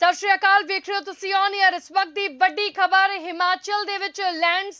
ਸਤਿ ਸ਼੍ਰੀ ਅਕਾਲ, ਵੇਖ ਰਹੇ ਹੋ ਤੁਸੀਂ ਔਨ 에ਅਰ ਇਸ ਵਕਤ ਦੀ ਵੱਡੀ ਖਬਰ, ਹਿਮਾਚਲ ਦੇ ਵਿੱਚ ਲੈਂਡ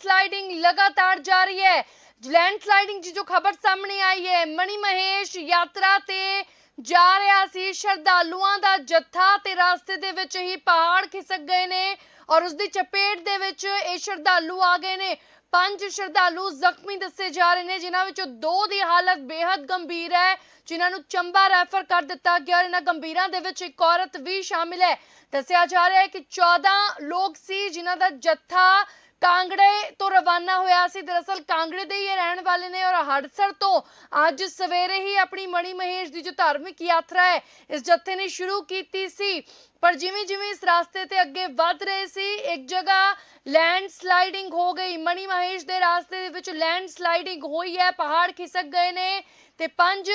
ਲਗਾਤਾਰ ਜਾਰੀ ਹੈ। ਲੈਂਡ ਦੀ ਜੋ ਖਬਰ ਸਾਹਮਣੇ ਆਈ ਹੈ ਮਣੀ ਮਹੇਸ਼ ਯਾਤਰਾ ਤੇ ਜਾ ਰਿਹਾ ਸੀ। ਸ਼ਰਧਾਲੂਆਂ ਦਾ ਜੱਥਾ ਤੇ ਰਸਤੇ ਦੇ ਵਿੱਚ ਹੀ ਪਹਾੜ ਖਿਸਕ ਗਏ ਨੇ ਔਰ ਉਸ ਦੀ ਚਪੇਟ ਦੇ ਵਿੱਚ ਇਹ ਸ਼ਰਧਾਲੂ ਆ ਗਏ ਨੇ। ਪੰਜ ਸ਼ਰਧਾਲੂ ਜ਼ਖਮੀ ਦੱਸੇ ਜਾ ਰਹੇ ਨੇ, ਜਿਨ੍ਹਾਂ ਵਿੱਚੋਂ ਦੋ ਦੀ ਹਾਲਤ ਬੇहद ਗੰਭੀਰ ਹੈ, ਜਿਨ੍ਹਾਂ ਨੂੰ ਚੰਬਾ ਰੈਫਰ ਕਰ ਦਿੱਤਾ ਗਿਆ ਇਹਨਾਂ ਗੰਭੀਰਾਂ ਦੇ ਵਿੱਚ ਇੱਕ ਔਰਤ ਵੀ ਸ਼ਾਮਿਲ ਹੈ। ਦੱਸਿਆ ਜਾ ਰਿਹਾ ਹੈ ਕਿ 14 ਲੋਕ ਸੀ ਜਿਨ੍ਹਾਂ ਦਾ ਜੱਥਾ ਕਾਂਗੜੇ ਤੋਂ ਰਵਾਨਾ ਹੋਇਆ ਸੀ। ਦਰਅਸਲ ਕਾਂਗੜੇ ਦੇ ਹੀ ਰਹਿਣ ਵਾਲੇ ਨੇ ਔਰ ਹੜਸਰ ਤੋਂ ਅੱਜ ਸਵੇਰੇ ਹੀ ਆਪਣੀ ਮਣੀ ਮਹੇਸ਼ ਦੀ ਜੋ ਧਾਰਮਿਕ ਯਾਤਰਾ ਹੈ, ਇਸ ਜੱਥੇ ਨੇ ਸ਼ੁਰੂ ਕੀਤੀ ਸੀ। ਪਰ ਜਿਵੇਂ ਜਿਵੇਂ ਇਸ ਰਸਤੇ ਤੇ ਅੱਗੇ ਵੱਧ ਰਹੇ ਸੀ, ਇੱਕ ਜਗ੍ਹਾ ਲੈਂਡ ਸਲਾਈਡਿੰਗ ਹੋ ਗਈ। ਮਣੀ ਮਹੇਸ਼ ਦੇ ਰਸਤੇ ਦੇ ਵਿੱਚ ਲੈਂਡ ਸਲਾਈਡਿੰਗ ਹੋਈ ਹੈ, ਪਹਾੜ ਖਿਸਕ ਗਏ ਨੇ ਤੇ ਪੰਜ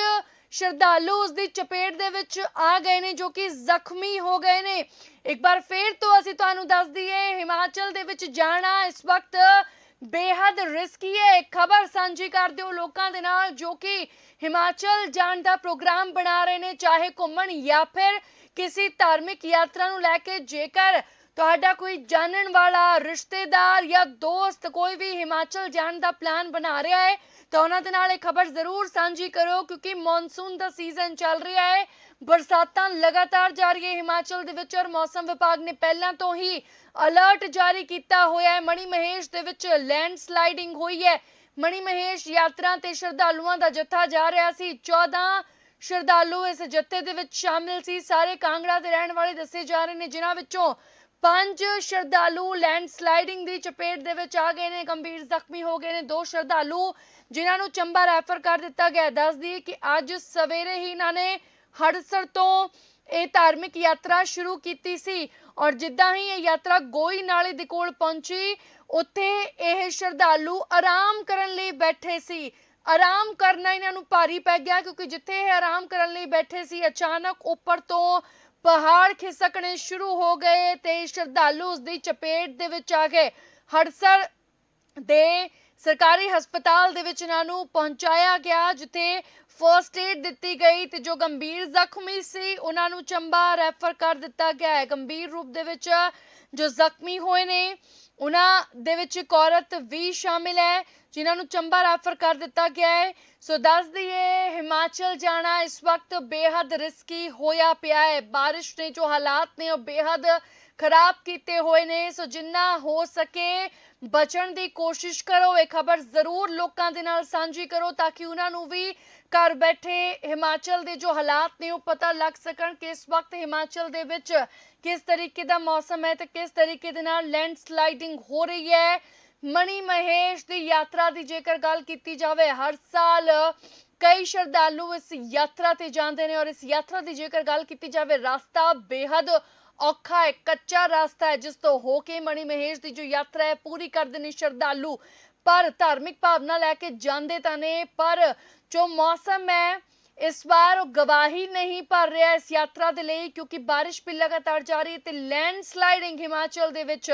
ਸ਼ਰਧਾਲੂ ਉਸ ਦੀ ਚਪੇਟ ਦੇ ਵਿੱਚ ਆ ਗਏ ਨੇ ਜੋ ਕਿ ਜ਼ਖਮੀ ਹੋ ਗਏ ਨੇ। ਇੱਕ ਵਾਰ ਫੇਰ ਤੋਂ ਅਸੀਂ ਤੁਹਾਨੂੰ ਦੱਸ ਦਈਏ, ਹਿਮਾਚਲ ਦੇ ਵਿੱਚ ਜਾਣਾ ਇਸ ਵਕਤ ਬੇहद ਰਿਸਕੀ ਹੈ। ਖਬਰ ਸਾਂਝੀ ਕਰ ਦਿਓ ਲੋਕਾਂ ਦੇ ਨਾਲ, ਜੋ ਕਿ ਹਿਮਾਚਲ ਜਾਣ ਦਾ ਪ੍ਰੋਗਰਾਮ ਬਣਾ ਰਹੇ ਨੇ, ਚਾਹੇ ਘੁੰਮਣ ਜਾਂ ਫਿਰ ਕਿਸੇ ਧਾਰਮਿਕ ਯਾਤਰਾ ਨੂੰ ਲੈ ਕੇ। ਜੇਕਰ ਤੁਹਾਡਾ ਕੋਈ ਜਾਣਨ ਵਾਲਾ, ਰਿਸ਼ਤੇਦਾਰ ਜਾਂ ਦੋਸਤ ਕੋਈ ਵੀ ਹਿਮਾਚਲ ਜਾਣ ਦਾ ਪਲਾਨ ਬਣਾ ਰਿਹਾ ਹੈ, ਤਾਂ ਉਹਨਾਂ ਦੇ ਨਾਲ ਇਹ ਖਬਰ ਜ਼ਰੂਰ ਸਾਂਝੀ ਕਰੋ ਕਿਉਂਕਿ ਮੌਨਸੂਨ ਦਾ ਸੀਜ਼ਨ ਚੱਲ ਰਿਹਾ ਹੈ। ਬਰਸਾਤਾਂ ਲਗਾਤਾਰ ਜਾਰੀ ਹੈ ਹਿਮਾਚਲ ਦੇ ਵਿੱਚ ਔਰ ਮੌਸਮ ਵਿਭਾਗ ਨੇ ਪਹਿਲਾਂ ਤੋਂ ਹੀ ਅਲਰਟ ਜਾਰੀ ਕੀਤਾ ਹੋਇਆ ਹੈ। ਮਣੀ ਮਹੇਸ਼ ਦੇ ਵਿੱਚ ਲੈਂਡ ਸਲਾਈਡਿੰਗ ਹੋਈ ਹੈ। ਮਣੀ ਮਹੇਸ਼ ਯਾਤਰਾ ਤੇ ਸ਼ਰਧਾਲੂਆਂ ਦਾ ਜੱਥਾ ਜਾ ਰਿਹਾ ਸੀ। 14 ਸ਼ਰਧਾਲੂ ਇਸ ਜੱਥੇ ਦੇ ਵਿੱਚ ਸ਼ਾਮਿਲ ਸੀ। ਸਾਰੇ ਕਾਂਗੜਾ ਦੇ ਰਹਿਣ ਵਾਲੇ ਦੱਸੇ ਜਾ ਰਹੇ ਨੇ, ਜਿਨ੍ਹਾਂ ਵਿੱਚੋਂ ਪੰਜ ਸ਼ਰਧਾਲੂ ਲੈਂਡ ਸਲਾਈਡਿੰਗ ਦੀ ਚਪੇਟ ਦੇ ਵਿੱਚ ਆ ਗਏ ਨੇ, ਗੰਭੀਰ ਜ਼ਖਮੀ ਹੋ ਗਏ ਨੇ ਦੋ ਸ਼ਰਧਾਲੂ, ਜਿਨ੍ਹਾਂ ਨੂੰ ਚੰਬਾ ਰੈਫਰ ਕਰ ਦਿੱਤਾ ਗਿਆ ਦੱਸ ਦਈਏ ਕਿ ਅੱਜ ਸਵੇਰੇ ਹੀ ਇਹਨਾਂ ਨੇ ਹੜਸਰ ਤੋਂ ਇਹ ਧਾਰਮਿਕ ਯਾਤਰਾ ਸ਼ੁਰੂ ਕੀਤੀ ਸੀ ਔਰ ਜਿੱਦਾਂ ਹੀ ਇਹ ਯਾਤਰਾ ਗੋਈ ਨਾਲੇ ਦੇ ਕੋਲ ਪਹੁੰਚੀ, ਉੱਥੇ ਇਹ ਸ਼ਰਧਾਲੂ ਆਰਾਮ ਕਰਨ ਲਈ ਬੈਠੇ ਸੀ। ਆਰਾਮ ਕਰਨਾ ਇਹਨਾਂ ਨੂੰ ਭਾਰੀ ਪੈ ਗਿਆ ਕਿਉਂਕਿ ਜਿੱਥੇ ਇਹ ਆਰਾਮ ਕਰਨ ਲਈ ਬੈਠੇ ਸੀ, ਅਚਾਨਕ ਉੱਪਰ ਤੋਂ ਪਹਾੜ ਖਿਸਕਣੇ ਸ਼ੁਰੂ ਹੋ ਗਏ ਤੇ ਸ਼ਰਧਾਲੂ ਉਸ ਦੀ ਚਪੇਟ ਦੇ ਵਿੱਚ ਆ ਗਏ। ਹੜਸਰ ਦੇ ਸਰਕਾਰੀ ਹਸਪਤਾਲ ਦੇ ਵਿੱਚ ਇਹਨਾਂ ਨੂੰ ਪਹੁੰਚਾਇਆ ਗਿਆ, ਜਿੱਥੇ ਫਰਸਟ ਏਡ ਦਿੱਤੀ ਗਈ ਤੇ ਜੋ ਗੰਭੀਰ ਜ਼ਖਮੀ ਸੀ, ਉਹਨਾਂ ਨੂੰ ਚੰਬਾ ਰੈਫਰ ਕਰ ਦਿੱਤਾ ਗਿਆ ਹੈ। ਗੰਭੀਰ ਰੂਪ ਦੇ ਵਿੱਚ ਜੋ ਜ਼ਖਮੀ ਹੋਏ ਨੇ ਉਹਨਾਂ ਦੇ ਵਿੱਚ ਇੱਕ ਔਰਤ ਵੀ ਸ਼ਾਮਿਲ ਹੈ, ਜਿਨ੍ਹਾਂ ਨੂੰ ਚੰਬਾ ਰੈਫਰ ਕਰ ਦਿੱਤਾ ਗਿਆ ਹੈ। ਸੋ ਦੱਸ ਦਈਏ, ਹਿਮਾਚਲ ਜਾਣਾ ਇਸ ਵਕਤ ਬੇहद ਰਿਸਕੀ ਹੋਇਆ ਪਿਆ ਹੈ। بارش ਨੇ ਜੋ ਹਾਲਾਤ ਨੇ ਉਹ ਬੇहद ਖਰਾਬ ਕੀਤੇ ਹੋਏ ਨੇ, ਸੋ ਜਿੰਨਾ ਹੋ ਸਕੇ ਬਚਣ ਦੀ ਕੋਸ਼ਿਸ਼ ਕਰੋ। ਇਹ ਖਬਰ ਜ਼ਰੂਰ ਲੋਕਾਂ ਦੇ ਨਾਲ ਸਾਂਝੀ ਕਰੋ ਤਾਂ ਕਿ ਉਹਨਾਂ ਨੂੰ ਵੀ ਘਰ ਬੈਠੇ ਹਿਮਾਚਲ ਦੇ ਜੋ ਹਾਲਾਤ ਨੇ ਉਹ ਪਤਾ ਲੱਗ ਸਕਣ ਕਿ ਇਸ ਵਕਤ ਹਿਮਾਚਲ ਦੇ ਵਿੱਚ ਕਿਸ ਤਰੀਕੇ ਦਾ ਮੌਸਮ ਹੈ ਤੇ ਕਿਸ ਤਰੀਕੇ ਦੇ ਨਾਲ ਲੈਂਡ ਸਲਾਈਡਿੰਗ ਹੋ ਰਹੀ ਹੈ। ਮਣੀ ਮਹੇਸ਼ ਦੀ ਯਾਤਰਾ ਦੀ ਜੇਕਰ ਗੱਲ ਕੀਤੀ ਜਾਵੇ, ਹਰ ਸਾਲ ਕਈ ਸ਼ਰਧਾਲੂ ਇਸ ਯਾਤਰਾ ਤੇ ਜਾਂਦੇ ਨੇ ਔਰ ਇਸ ਯਾਤਰਾ ਦੀ ਜੇਕਰ ਗੱਲ ਕੀਤੀ ਜਾਵੇ, ਰਸਤਾ ਬੇहद ਔਖਾ ਹੈ, ਕੱਚਾ ਰਸਤਾ ਹੈ, ਜਿਸ ਤੋਂ ਹੋ ਕੇ ਮਣੀ ਮਹੇਸ਼ ਦੀ ਜੋ ਯਾਤਰਾ ਹੈ, ਪੂਰੀ ਕਰਦੇ ਨੇ ਸ਼ਰਧਾਲੂ। ਪਰ ਧਾਰਮਿਕ ਭਾਵਨਾ ਲੈ ਕੇ ਜਾਂਦੇ ਤਾਂ ਨੇ, ਪਰ ਜੋ ਮੌਸਮ ਹੈ, ਇਸ ਵਾਰ ਉਹ ਗਵਾਹੀ ਨਹੀਂ ਭਰ ਰਿਹਾ ਇਸ ਯਾਤਰਾ ਦੇ ਲਈ, ਕਿਉਂਕਿ ਬਾਰਿਸ਼ ਵੀ ਲਗਾਤਾਰ ਜਾਰੀ ਹੈ ਤੇ ਲੈਂਡ ਸਲਾਈਡਿੰਗ ਹਿਮਾਚਲ ਦੇ ਵਿੱਚ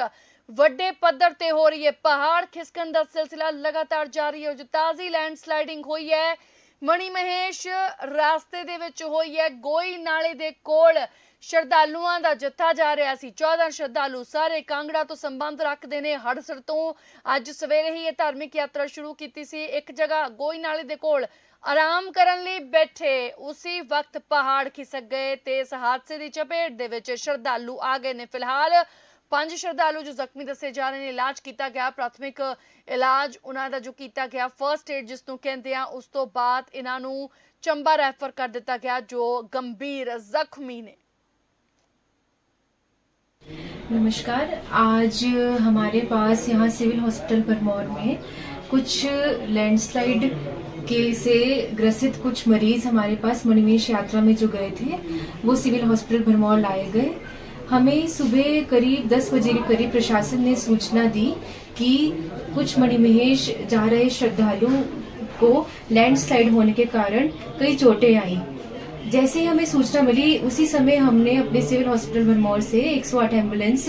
ਵੱਡੇ ਪੱਧਰ ਤੇ ਹੋ ਰਹੀ ਹੈ। ਪਹਾੜ ਖਿਸਕਣ ਦਾ ਸਿਲਸਿਲਾ ਲਗਾਤਾਰ ਜਾਰੀ ਹੈ ਜੋ ਤਾਜ਼ੀ ਲੈਂਡ ਸਲਾਈਡਿੰਗ ਹੋਈ ਹੈ ਮਣੀ ਮਹੇਸ਼ ਰਾਸਤੇ ਦੇ ਵਿੱਚ ਹੋਈ ਹੈ ਗੋਈ ਨਾਲੇ ਦੇ ਕੋਲ। ਸ਼ਰਧਾਲੂਆਂ ਦਾ ਜੱਥਾ ਜਾ ਰਿਹਾ ਸੀ। 14 ਸ਼ਰਧਾਲੂ ਸਾਰੇ ਕਾਂਗੜਾ ਤੋਂ ਸੰਬੰਧ ਰੱਖਦੇ ਨੇ। ਹੜਸਰ ਤੋਂ ਅੱਜ ਸਵੇਰੇ ਹੀ ਇਹ ਧਾਰਮਿਕ ਯਾਤਰਾ ਸ਼ੁਰੂ ਕੀਤੀ ਸੀ। ਇੱਕ ਜਗ੍ਹਾ ਗੋਈ ਨਾਲੇ ਦੇ ਕੋਲ ਆਰਾਮ ਕਰਨ ਲਈ ਬੈਠੇ। ਉਸੇ ਵਕਤ ਪਹਾੜ ਖਿਸਕ ਗਏ ਤੇ ਇਸ ਹਾਦਸੇ ਦੀ ਚਪੇਟ ਦੇ ਵਿੱਚ ਸ਼ਰਧਾਲੂ ਆ ਗਏ ਨੇ। ਫਿਲਹਾਲ ਪੰਜ ਸ਼ਰਧਾਲੂ ਜੋ ਜ਼ਖਮੀ ਦੱਸੇ ਜਾ ਰਹੇ ਨੇ ਇਲਾਜ ਕੀਤਾ ਗਿਆ ਪ੍ਰਾਥਮਿਕ ਇਲਾਜ ਉਹਨਾਂ ਦਾ ਜੋ ਕੀਤਾ ਗਿਆ ਫਰਸਟ ਏਡ ਜਿਸ ਨੂੰ ਕਹਿੰਦੇ ਆ ਉਸ ਤੋਂ ਬਾਅਦ ਇਹਨਾਂ ਨੂੰ ਚੰਬਾ ਰੈਫਰ ਕਰ ਦਿੱਤਾ ਗਿਆ ਜੋ गंभीर ਜ਼ਖਮੀ ਨੇ नमस्कार आज हमारे पास यहाँ सिविल हॉस्पिटल भरमौर में कुछ लैंडस्लाइड के से ग्रसित कुछ मरीज हमारे पास मणिमेश यात्रा में जो गए थे वो सिविल हॉस्पिटल भरमौर लाए गए हमें सुबह करीब 10 बजे के करीब प्रशासन ने सूचना दी कि कुछ मणिमहेश जा रहे श्रद्धालु को लैंडस्लाइड होने के कारण कई चोटें आई। जैसे ही हमें सूचना मिली, उसी समय हमने अपने सिविल हॉस्पिटल भरमौर से 108 एंबुलेंस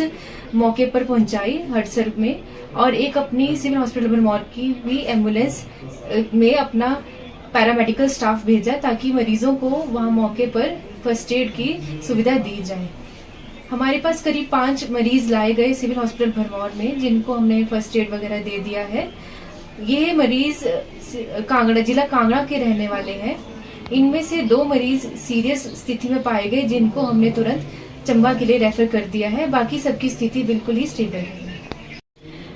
मौके पर पहुंचाई हड़सर में और एक अपनी सिविल हॉस्पिटल भरमौर की भी एंबुलेंस में अपना पैरामेडिकल स्टाफ भेजा ताकि मरीजों को वहाँ मौके पर फ़र्स्ट एड की सुविधा दी जाए। हमारे पास करीब पाँच मरीज़ लाए गए सिविल हॉस्पिटल भरमौर में, जिनको हमने फ़र्स्ट एड वगैरह दे दिया है। ये मरीज़ कांगड़ा, जिला कांगड़ा के रहने वाले हैं। इनमें से दो मरीज़ सीरियस स्थिति में पाए गए, जिनको हमने तुरंत चंबा के लिए रेफर कर दिया है। बाकी सबकी स्थिति बिल्कुल ही स्टेबल है।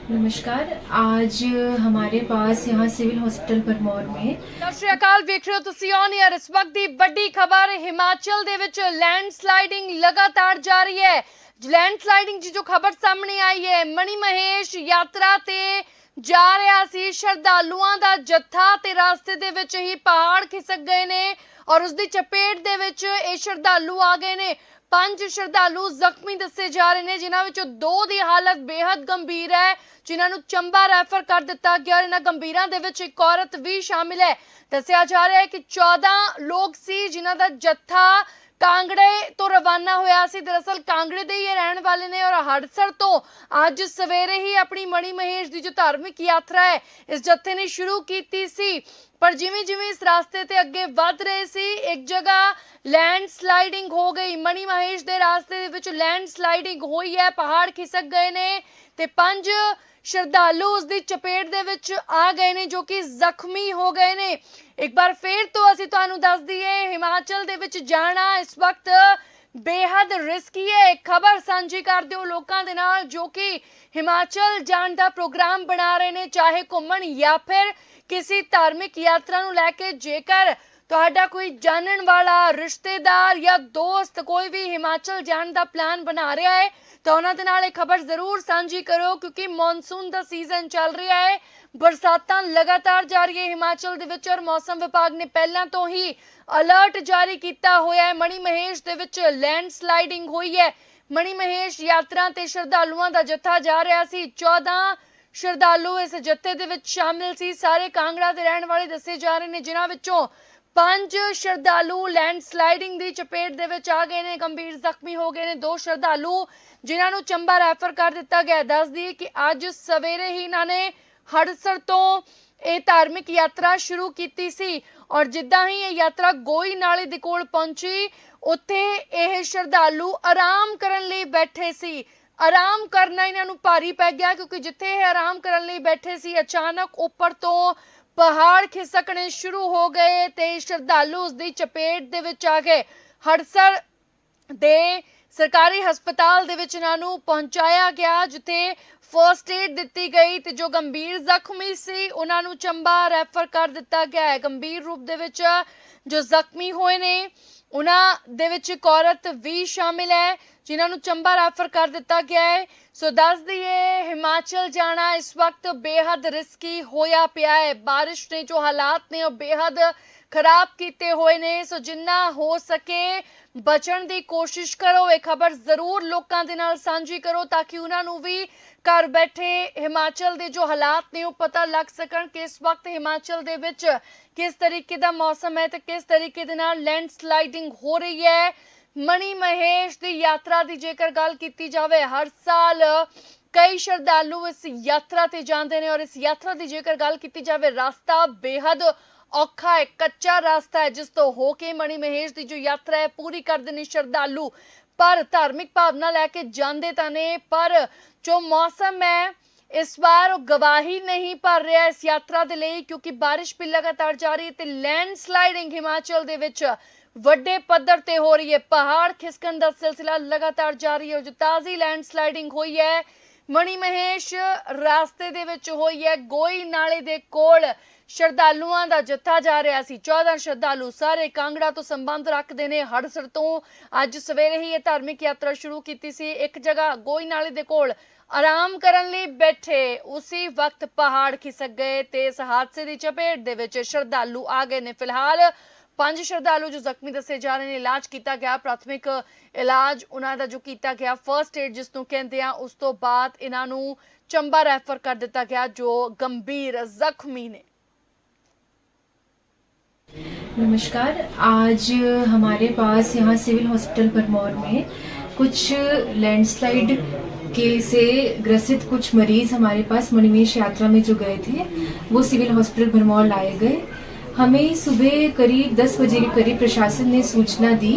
नमस्कार, आज हमारे पास यहाँ सिविल हॉस्पिटल परमौर में ਸਤਿ ਸ਼੍ਰੀ ਅਕਾਲ, ਵੇਖ ਰਹੇ ਹੋ ਤੁਸੀਂ ਔਨ 에ਅਰ ਇਸ ਵਕਤ ਦੀ ਵੱਡੀ ਖਬਰ, ਹਿਮਾਚਲ ਦੇ ਵਿੱਚ ਲੈਂਡਸਲਾਈਡਿੰਗ ਲਗਾਤਾਰ ਜਾਰੀ ਹੈ। ਲੈਂਡਸਲਾਈਡਿੰਗ ਦੀ ਜੋ ਖਬਰ ਸਾਹਮਣੇ ਆਈ ਹੈ, ਮਣੀ ਮਹੇਸ਼ ਯਾਤਰਾ ਤੇ ਜਾ ਰਿਹਾ ਸੀ। ਸ਼ਰਧਾਲੂਆਂ ਦਾ ਜੱਥਾ ਤੇ ਰਸਤੇ ਦੇ ਵਿੱਚ ਹੀ ਪਹਾੜ ਖਿਸਕ ਗਏ ਨੇ ਔਰ ਉਸ ਦੀ ਚਪੇਟ ਦੇ ਵਿੱਚ ਇਹ ਸ਼ਰਧਾਲੂ ਆ ਗਏ ਨੇ। ਪੰਜ ਸ਼ਰਧਾਲੂ ਜ਼ਖਮੀ ਦੱਸੇ ਜਾ ਰਹੇ ਨੇ, ਜਿਨ੍ਹਾਂ ਵਿੱਚੋਂ ਦੋ ਦੀ ਹਾਲਤ ਬੇहद ਗੰਭੀਰ ਹੈ, ਜਿਨ੍ਹਾਂ ਨੂੰ ਚੰਬਾ ਰੈਫਰ ਕਰ ਦਿੱਤਾ ਗਿਆ ਇਹਨਾਂ ਗੰਭੀਰਾਂ ਦੇ ਵਿੱਚ ਇੱਕ ਔਰਤ ਵੀ ਸ਼ਾਮਿਲ ਹੈ। ਦੱਸਿਆ ਜਾ ਰਿਹਾ ਹੈ ਕਿ 14 ਲੋਕ ਸੀ, ਜਿਨ੍ਹਾਂ ਦਾ ਜੱਥਾ ਕਾਂਗੜੇ ਤੋਂ ਰਵਾਨਾ ਹੋਇਆ ਸੀ। ਦਰਅਸਲ ਕਾਂਗੜੇ ਦੇ ਹੀ ਰਹਿਣ ਵਾਲੇ ਨੇ ਔਰ ਹੜਸਰ ਤੋਂ ਅੱਜ ਸਵੇਰੇ ਹੀ ਆਪਣੀ ਮਣੀ ਮਹੇਸ਼ ਦੀ ਜੋ ਧਾਰਮਿਕ ਯਾਤਰਾ ਹੈ, ਇਸ ਜੱਥੇ ਨੇ ਸ਼ੁਰੂ ਕੀਤੀ ਸੀ। ਪਰ ਜਿਵੇਂ ਜਿਵੇਂ ਇਸ ਰਾਸਤੇ ਤੇ ਅੱਗੇ ਵੱਧ ਰਹੇ ਸੀ, ਇੱਕ ਜਗ੍ਹਾ ਲੈਂਡ ਸਲਾਈਡਿੰਗ ਹੋ ਗਈ। ਮਣੀ ਮਹੇਸ਼ ਦੇ ਰਾਸਤੇ ਦੇ ਵਿੱਚ ਲੈਂਡ ਸਲਾਈਡਿੰਗ ਹੋਈ ਹੈ, ਪਹਾੜ ਖਿਸਕ ਗਏ ਨੇ ਤੇ ਪੰਜ ਸ਼ਰਧਾਲੂ ਉਸ ਦੀ ਚਪੇਟ ਦੇ ਵਿੱਚ ਆ ਗਏ ਨੇ ਜੋ ਕਿ ਜ਼ਖਮੀ ਹੋ ਗਏ ਨੇ। ਇੱਕ ਵਾਰ ਫੇਰ ਤੋਂ ਅਸੀਂ ਤੁਹਾਨੂੰ ਦੱਸ ਦਈਏ, ਹਿਮਾਚਲ ਦੇ ਵਿੱਚ ਜਾਣਾ ਇਸ ਵਕਤ ਬੇਹੱਦ ਰਿਸਕੀ ਹੈ ਖਬਰ ਸਾਂਝੀ ਕਰ ਦਿਓ ਲੋਕਾਂ ਦੇ ਨਾਲ ਜੋ ਕਿ ਹਿਮਾਚਲ ਜਾਣ ਦਾ ਪ੍ਰੋਗਰਾਮ ਬਣਾ ਰਹੇ ਨੇ, ਚਾਹੇ ਘੁੰਮਣ ਜਾਂ ਫਿਰ ਕਿਸੇ ਧਾਰਮਿਕ ਯਾਤਰਾ ਨੂੰ ਲੈ ਕੇ ਜੇਕਰ ਤੁਹਾਡਾ ਕੋਈ ਜਾਣਨ ਵਾਲਾ, ਰਿਸ਼ਤੇਦਾਰ ਜਾਂ ਦੋਸਤ ਕੋਈ ਵੀ ਹਿਮਾਚਲ ਜਾਣ ਦਾ ਪਲਾਨ ਬਣਾ ਰਿਹਾ ਹੈ, ਤਾਂ ਉਹਨਾਂ ਦੇ ਨਾਲ ਇਹ ਖਬਰ ਜ਼ਰੂਰ ਸਾਂਝੀ ਕਰੋ ਕਿਉਂਕਿ ਮੌਨਸੂਨ ਦਾ ਸੀਜ਼ਨ ਚੱਲ ਰਿਹਾ ਹੈ। ਬਰਸਾਤਾਂ ਲਗਾਤਾਰ ਜਾਰੀ ਹੈ ਹਿਮਾਚਲ ਦੇ ਵਿੱਚ ਔਰ ਮੌਸਮ ਵਿਭਾਗ ਨੇ ਪਹਿਲਾਂ ਤੋਂ ਹੀ ਅਲਰਟ ਜਾਰੀ ਕੀਤਾ ਹੋਇਆ ਹੈ। ਮਣੀ ਮਹੇਸ਼ ਦੇ ਵਿੱਚ ਲੈਂਡ ਸਲਾਈਡਿੰਗ ਹੋਈ ਹੈ। ਮਣੀ ਮਹੇਸ਼ ਯਾਤਰਾ ਤੇ ਸ਼ਰਧਾਲੂਆਂ ਦਾ ਜੱਥਾ ਜਾ ਰਿਹਾ ਸੀ। 14 ਸ਼ਰਧਾਲੂ ਇਸ ਜੱਥੇ ਦੇ ਵਿੱਚ ਸ਼ਾਮਿਲ ਸੀ। ਸਾਰੇ ਕਾਂਗੜਾ ਦੇ ਰਹਿਣ ਵਾਲੇ ਦੱਸੇ ਜਾ ਰਹੇ ਨੇ, ਜਿਨ੍ਹਾਂ ਵਿੱਚੋਂ ਪੰਜ ਸ਼ਰਧਾਲੂ ਲੈਂਡ ਸਲਾਈਡਿੰਗ ਦੀ ਚਪੇਟ ਦੇ ਵਿੱਚ ਆ ਗਏ ਨੇ, ਗੰਭੀਰ ਜ਼ਖਮੀ ਹੋ ਗਏ ਨੇ। ਦੋ ਸ਼ਰਧਾਲੂ ਜਿਨ੍ਹਾਂ ਨੂੰ ਚੰਬਾ ਰੈਫਰ ਕਰ ਦਿੱਤਾ ਗਿਆ। ਦੱਸ ਦਈਏ ਕਿ ਅੱਜ ਸਵੇਰੇ ਹੀ ਇਹਨਾਂ ਨੇ ਹੜਸਰ ਤੋਂ ਇਹ ਧਾਰਮਿਕ ਯਾਤਰਾ ਸ਼ੁਰੂ ਕੀਤੀ ਸੀ ਔਰ ਜਿੱਦਾਂ ਹੀ ਇਹ ਯਾਤਰਾ ਗੋਈ ਨਾਲੇ ਦੇ ਕੋਲ ਪਹੁੰਚੀ, ਉੱਥੇ ਇਹ ਸ਼ਰਧਾਲੂ ਆਰਾਮ ਕਰਨ ਲਈ ਬੈਠੇ ਸੀ। ਆਰਾਮ ਕਰਨਾ ਇਹਨਾਂ ਨੂੰ ਭਾਰੀ ਪੈ ਗਿਆ ਕਿਉਂਕਿ ਜਿੱਥੇ ਇਹ ਆਰਾਮ ਕਰਨ ਲਈ ਬੈਠੇ ਸੀ, ਅਚਾਨਕ ਉੱਪਰ ਤੋਂ ਪਹਾੜ ਖਿਸਕਣੇ ਸ਼ੁਰੂ ਹੋ ਗਏ ਤੇ ਸ਼ਰਧਾਲੂ ਉਸ ਦੀ ਚਪੇਟ ਦੇ ਵਿੱਚ ਆ ਗਏ। ਹੜਸਰ ਦੇ ਸਰਕਾਰੀ ਹਸਪਤਾਲ ਦੇ ਵਿੱਚ ਇਹਨਾਂ ਨੂੰ ਪਹੁੰਚਾਇਆ ਗਿਆ, ਜਿੱਥੇ ਫਰਸਟ ਏਡ ਦਿੱਤੀ ਗਈ ਤੇ ਜੋ ਗੰਭੀਰ ਜ਼ਖਮੀ ਸੀ, ਉਹਨਾਂ ਨੂੰ ਚੰਬਾ ਰੈਫਰ ਕਰ ਦਿੱਤਾ ਗਿਆ ਹੈ। ਗੰਭੀਰ ਰੂਪ ਦੇ ਵਿੱਚ ਜੋ ਜ਼ਖਮੀ ਹੋਏ ਨੇ, ਉਹਨਾਂ ਦੇ ਵਿੱਚ ਇੱਕ ਔਰਤ ਵੀ ਸ਼ਾਮਿਲ ਹੈ। ਜਿਨ੍ਹਾਂ ਨੂੰ ਚੰਬਾ ਰੈਫਰ ਕਰ ਦਿੱਤਾ ਗਿਆ ਹੈ। ਸੋ ਦੱਸ ਦਈਏ, ਹਿਮਾਚਲ ਜਾਣਾ ਇਸ ਵਕਤ ਬੇहद ਰਿਸਕੀ ਹੋਇਆ ਪਿਆ ਹੈ। بارش ਨੇ ਜੋ ਹਾਲਾਤ ਨੇ, ਉਹ ਬੇहद ਖਰਾਬ ਕੀਤੇ ਹੋਏ ਨੇ। ਸੋ ਜਿੰਨਾ ਹੋ ਸਕੇ ਬਚਣ ਦੀ ਕੋਸ਼ਿਸ਼ ਕਰੋ। ਇਹ ਖਬਰ ਜ਼ਰੂਰ ਲੋਕਾਂ ਦੇ ਨਾਲ ਸਾਂਝੀ ਕਰੋ ਤਾਂ ਕਿ ਉਹਨਾਂ ਨੂੰ ਵੀ ਘਰ ਬੈਠੇ ਹਿਮਾਚਲ ਦੇ ਜੋ ਹਾਲਾਤ ਨੇ, ਉਹ ਪਤਾ ਲੱਗ ਸਕਣ ਕਿ ਇਸ ਵਕਤ ਹਿਮਾਚਲ ਦੇ ਵਿੱਚ ਕਿਸ ਤਰੀਕੇ ਦਾ ਮੌਸਮ ਹੈ ਤੇ ਕਿਸ ਤਰੀਕੇ ਦੇ ਨਾਲ ਲੈਂਡਸਲਾਈਡਿੰਗ ਹੋ ਰਹੀ ਹੈ। ਮਣੀ ਮਹੇਸ਼ ਦੀ ਯਾਤਰਾ ਦੀ ਜੇਕਰ ਗੱਲ ਕੀਤੀ ਜਾਵੇ, ਹਰ ਸਾਲ ਕਈ ਸ਼ਰਧਾਲੂ ਇਸ ਯਾਤਰਾ ਤੇ ਜਾਂਦੇ ਨੇ ਔਰ ਇਸ ਯਾਤਰਾ ਦੀ ਜੇਕਰ ਗੱਲ ਕੀਤੀ ਜਾਵੇ, ਰਸਤਾ ਬੇहद ਔਖਾ ਹੈ, ਕੱਚਾ ਰਸਤਾ ਹੈ, ਜਿਸ ਤੋਂ ਹੋ ਕੇ ਮਣੀ ਮਹੇਸ਼ ਦੀ ਜੋ ਯਾਤਰਾ ਹੈ, ਪੂਰੀ ਕਰਦੇ ਨੇ ਸ਼ਰਧਾਲੂ। ਪਰ ਧਾਰਮਿਕ ਭਾਵਨਾ ਲੈ ਕੇ ਜਾਂਦੇ ਤਾਂ ਨੇ, ਪਰ ਜੋ ਮੌਸਮ ਹੈ, ਇਸ ਵਾਰ ਉਹ ਗਵਾਹੀ ਨਹੀਂ ਭਰ ਰਿਹਾ ਇਸ ਯਾਤਰਾ ਦੇ ਲਈ, ਕਿਉਂਕਿ ਬਾਰਿਸ਼ ਵੀ ਲਗਾਤਾਰ ਜਾਰੀ ਹੈ ਤੇ ਲੈਂਡਸਲਾਈਡਿੰਗ ਹਿਮਾਚਲ ਦੇ ਵਿੱਚ ਵੱਡੇ ਪੱਧਰ ਤੇ ਹੋ ਰਹੀ ਹੈ ਪਹਾੜ ਖਿਸਕਣ ਦਾ ਸਿਲਸਿਲਾ ਲਗਾਤਾਰ ਜਾਰੀ ਹੈ। ਜੋ ਤਾਜ਼ੀ ਲੈਂਡ ਹੋਈ ਹੈ, ਮਣੀ ਮਹੇਸ਼ ਰਾਸਤੇ ਦੇ ਵਿੱਚ ਹੋਈ ਹੈ। ਗੋਈ ਨਾਲੇ ਦੇ ਕੋਲ ਸ਼ਰਧਾਲੂਆਂ ਦਾ ਜੱਥਾ ਜਾ ਰਿਹਾ ਸੀ। 14 ਸ਼ਰਧਾਲੂ ਸਾਰੇ ਕਾਂਗੜਾ ਤੋਂ ਸੰਬੰਧ ਰੱਖਦੇ ਨੇ। ਹੜਸਰ ਤੋਂ ਅੱਜ ਸਵੇਰੇ ਹੀ ਇਹ ਧਾਰਮਿਕ ਯਾਤਰਾ ਸ਼ੁਰੂ ਕੀਤੀ ਸੀ। ਇੱਕ ਜਗ੍ਹਾ ਗੋਈ ਨਾਲੇ ਦੇ ਕੋਲ ਆਰਾਮ ਕਰਨ ਲਈ ਬੈਠੇ, ਉਸੇ ਵਕਤ ਪਹਾੜ ਖਿਸਕ ਗਏ ਤੇ ਇਸ ਹਾਦਸੇ ਦੀ ਚਪੇਟ ਦੇ ਵਿੱਚ ਸ਼ਰਧਾਲੂ ਆ ਗਏ ਨੇ। ਫਿਲਹਾਲ ਪੰਜ ਸ਼ਰਧਾਲੂ ਜੋ ਜ਼ਖਮੀ ਦੱਸੇ ਜਾ ਰਹੇ ਨੇ ਇਲਾਜ ਕੀਤਾ ਗਿਆ ਪ੍ਰਾਥਮਿਕ ਇਲਾਜ ਉਹਨਾਂ ਦਾ ਜੋ ਕੀਤਾ ਗਿਆ ਫਰਸਟ ਏਡ ਜਿਸ ਨੂੰ ਕਹਿੰਦੇ ਆ ਉਸ ਤੋਂ ਬਾਅਦ ਇਹਨਾਂ ਨੂੰ ਚੰਬਾ ਰੈਫਰ ਕਰ ਦਿੱਤਾ ਗਿਆ ਜੋ ਗੰਭੀਰ ਜ਼ਖਮੀ ਨੇ नमस्कार आज हमारे पास यहाँ सिविल हॉस्पिटल भरमौर में कुछ लैंडस्लाइड के से ग्रसित कुछ मरीज हमारे पास मणिमेश यात्रा में जो गए थे वो सिविल हॉस्पिटल भरमौर लाए गए हमें सुबह करीब 10 बजे के करीब प्रशासन ने सूचना दी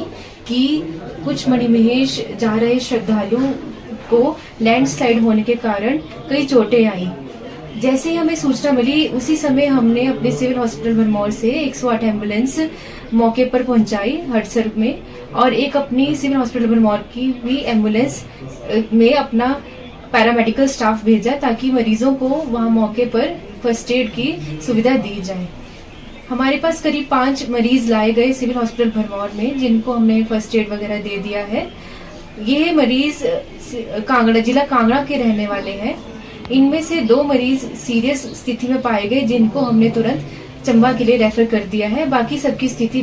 कि कुछ मणिमहेश जा रहे श्रद्धालुओं को लैंडस्लाइड होने के कारण कई चोटें आई। जैसे ही हमें सूचना मिली, उसी समय हमने अपने सिविल हॉस्पिटल भरमौर से 108 एंबुलेंस मौके पर पहुंचाई हटसर में और एक अपनी सिविल हॉस्पिटल भरमौर की भी एंबुलेंस में अपना पैरामेडिकल स्टाफ भेजा ताकि मरीजों को वहाँ मौके पर फ़र्स्ट एड की सुविधा दी जाए। हमारे पास करीब पाँच मरीज़ लाए गए सिविल हॉस्पिटल भरमौर में, जिनको हमने फ़र्स्ट एड वगैरह दे दिया है। ये मरीज़ कांगड़ा, जिला कांगड़ा के रहने वाले हैं। इनमें से दो मरीज़ सीरियस स्थिति में पाए गए, जिनको हमने तुरंत चंबा के लिए रेफर कर दिया है। बाकी सबकी स्थिति